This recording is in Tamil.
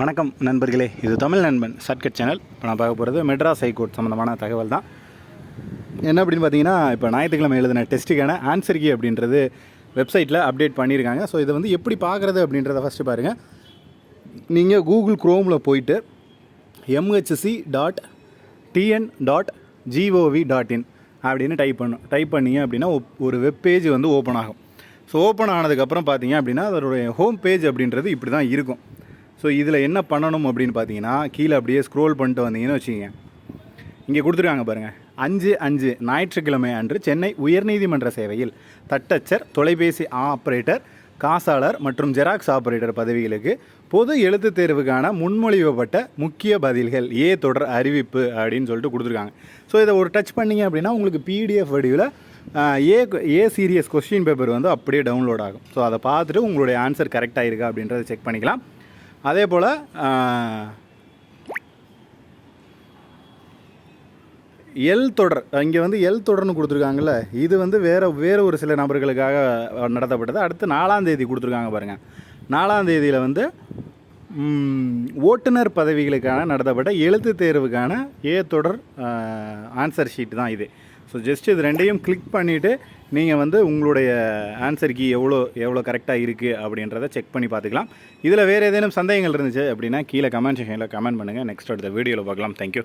வணக்கம் நண்பர்களே. இது தமிழ் நண்பன் ஷார்ட்கட் சேனல். இப்போ நான் பார்க்க போகிறது மெட்ராஸ் ஹைகோர்ட் சம்மந்தமான தகவல் தான். என்ன அப்படின்னு பார்த்தீங்கன்னா இப்போ ஞாயிற்றுக்கிழமை எழுதின டெஸ்ட்டுக்கான ஆன்சர் கீ அப்படின்றது வெப்சைட்டில் அப்டேட் பண்ணியிருக்காங்க. ஸோ இதை வந்து எப்படி பார்க்குறது அப்படின்றத ஃபஸ்ட்டு பாருங்கள் நீங்கள் கூகுள் க்ரோமில் போயிட்டு MHC dot TN dot GOV dot in அப்படின்னு டைப் பண்ணும் டைப் பண்ணீங்க அப்படின்னா ஒரு வெப் பேஜ் வந்து ஓப்பன் ஆகும். ஸோ ஓப்பன் ஆனதுக்கப்புறம் பார்த்தீங்க அப்படின்னா அதோடைய ஹோம் பேஜ் அப்படின்றது இப்படி தான் இருக்கும். ஸோ இதில் என்ன பண்ணணும் அப்படின்னு பார்த்தீங்கன்னா கீழே அப்படியே ஸ்க்ரோல் பண்ணிட்டு வந்தீங்கன்னு வச்சுக்கோங்க. இங்கே கொடுத்துருக்காங்க பாருங்கள் அஞ்சு அஞ்சு ஞாயிற்றுக்கிழமை அன்று சென்னை உயர்நீதிமன்ற சேவையில் தட்டச்சர் தொலைபேசி ஆப்ரேட்டர் காசாளர் மற்றும் ஜெராக்ஸ் ஆபரேட்டர் பதவிகளுக்கு பொது எழுத்துத் தேர்வுக்கான முன்மொழிவப்பட்ட முக்கிய பதில்கள் ஏ தொடர் அறிவிப்பு அப்படின்னு சொல்லிட்டு கொடுத்துருக்காங்க. ஸோ இதை ஒரு டச் பண்ணிங்க அப்படின்னா உங்களுக்கு பிடிஎஃப் வடிவில் A A series question paper வந்து அப்படியே டவுன்லோட் ஆகும். ஸோ அதை பார்த்துட்டு உங்களுடைய ஆன்சர் கரெக்டாக இருக்கா அப்படின்றத செக் பண்ணிக்கலாம். அதே போல் எல் தொடர் இங்கே வந்து எல் தொடர்னு கொடுத்துருக்காங்கல்ல இது வந்து வேறு வேறு ஒரு சில நபர்களுக்காக நடத்தப்பட்டது. அடுத்து நாலாம் தேதி கொடுத்துருக்காங்க பாருங்கள் நாலாம் தேதியில் வந்து ஓட்டுநர் பதவிகளுக்கான நடத்தப்பட்ட எழுத்து தேர்வுக்கான ஏ தொடர் ஆன்சர் ஷீட் தான் இது. ஸோ ஜஸ்ட் இது ரெண்டையும் கிளிக் பண்ணிவிட்டு நீங்கள் வந்து உங்களுடைய ஆன்சர் கீ எவ்வளோ எவ்வளோ கரெக்டாக இருக்குது அப்படின்றத செக் பண்ணி பார்த்துக்கலாம். இதில் வேறு ஏதேனும் சந்தேகங்கள் இருந்துச்சு அப்படின்னா கீழே கமெண்ட் செக்ஷனில் கமெண்ட் பண்ணுங்கள் நெக்ஸ்ட் அடுத்த வீடியோவில் பார்க்கலாம். தேங்க்யூ